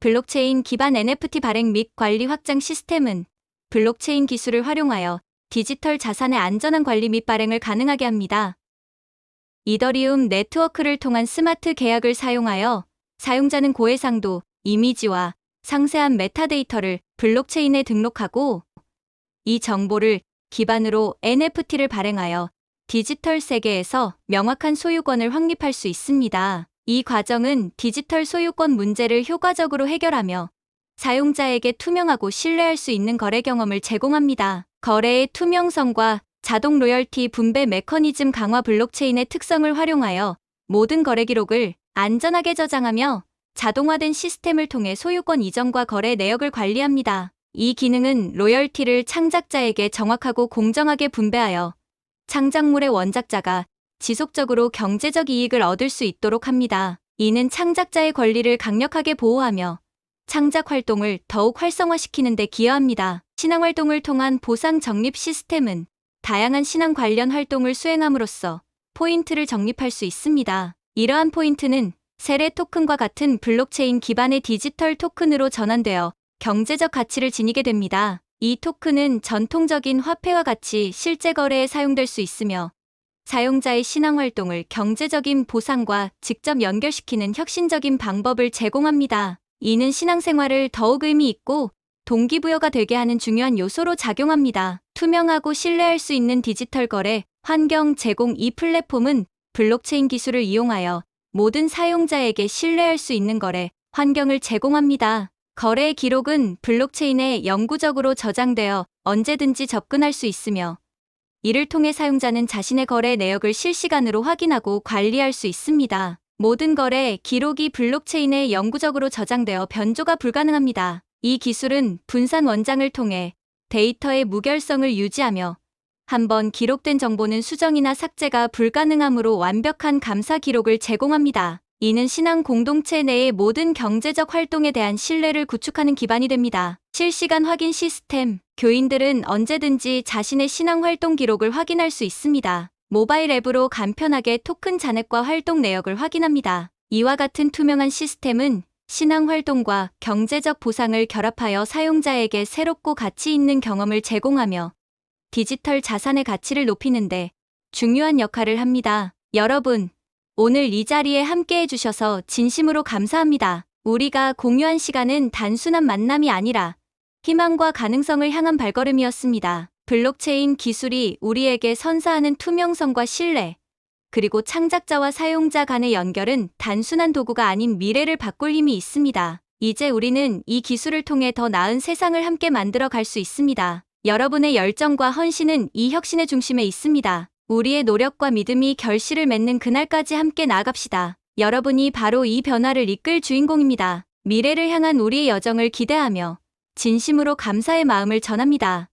블록체인 기반 NFT 발행 및 관리 확장 시스템은 블록체인 기술을 활용하여 디지털 자산의 안전한 관리 및 발행을 가능하게 합니다. 이더리움 네트워크를 통한 스마트 계약을 사용하여 사용자는 고해상도, 이미지와 상세한 메타데이터를 블록체인에 등록하고 이 정보를 기반으로 NFT를 발행하여 디지털 세계에서 명확한 소유권을 확립할 수 있습니다. 이 과정은 디지털 소유권 문제를 효과적으로 해결하며 사용자에게 투명하고 신뢰할 수 있는 거래 경험을 제공합니다. 거래의 투명성과 자동 로열티 분배 메커니즘 강화 블록체인의 특성을 활용하여 모든 거래 기록을 안전하게 저장하며 자동화된 시스템을 통해 소유권 이전과 거래 내역을 관리합니다. 이 기능은 로열티를 창작자에게 정확하고 공정하게 분배하여 창작물의 원작자가 지속적으로 경제적 이익을 얻을 수 있도록 합니다. 이는 창작자의 권리를 강력하게 보호하며 창작 활동을 더욱 활성화시키는 데 기여합니다. 신앙 활동을 통한 보상 적립 시스템은 다양한 신앙 관련 활동을 수행함으로써 포인트를 적립할 수 있습니다. 이러한 포인트는 세례 토큰과 같은 블록체인 기반의 디지털 토큰으로 전환되어 경제적 가치를 지니게 됩니다. 이 토큰은 전통적인 화폐와 같이 실제 거래에 사용될 수 있으며 사용자의 신앙 활동을 경제적인 보상과 직접 연결시키는 혁신적인 방법을 제공합니다. 이는 신앙생활을 더욱 의미 있고 동기부여가 되게 하는 중요한 요소로 작용합니다. 투명하고 신뢰할 수 있는 디지털 거래 환경 제공 이 플랫폼은 블록체인 기술을 이용하여 모든 사용자에게 신뢰할 수 있는 거래 환경을 제공합니다. 거래의 기록은 블록체인에 영구적으로 저장되어 언제든지 접근할 수 있으며 이를 통해 사용자는 자신의 거래 내역을 실시간으로 확인하고 관리할 수 있습니다. 모든 거래 기록이 블록체인에 영구적으로 저장되어 변조가 불가능합니다. 이 기술은 분산 원장을 통해 데이터의 무결성을 유지하며 한번 기록된 정보는 수정이나 삭제가 불가능하므로 완벽한 감사 기록을 제공합니다. 이는 신앙 공동체 내의 모든 경제적 활동에 대한 신뢰를 구축하는 기반이 됩니다. 실시간 확인 시스템, 교인들은 언제든지 자신의 신앙 활동 기록을 확인할 수 있습니다. 모바일 앱으로 간편하게 토큰 잔액과 활동 내역을 확인합니다. 이와 같은 투명한 시스템은 신앙 활동과 경제적 보상을 결합하여 사용자에게 새롭고 가치 있는 경험을 제공하며 디지털 자산의 가치를 높이는데 중요한 역할을 합니다. 여러분, 오늘 이 자리에 함께 해주셔서 진심으로 감사합니다. 우리가 공유한 시간은 단순한 만남이 아니라 희망과 가능성을 향한 발걸음이었습니다. 블록체인 기술이 우리에게 선사하는 투명성과 신뢰, 그리고 창작자와 사용자 간의 연결은 단순한 도구가 아닌 미래를 바꿀 힘이 있습니다. 이제 우리는 이 기술을 통해 더 나은 세상을 함께 만들어 갈 수 있습니다. 여러분의 열정과 헌신은 이 혁신의 중심에 있습니다. 우리의 노력과 믿음이 결실을 맺는 그날까지 함께 나아갑시다. 여러분이 바로 이 변화를 이끌 주인공입니다. 미래를 향한 우리의 여정을 기대하며 진심으로 감사의 마음을 전합니다.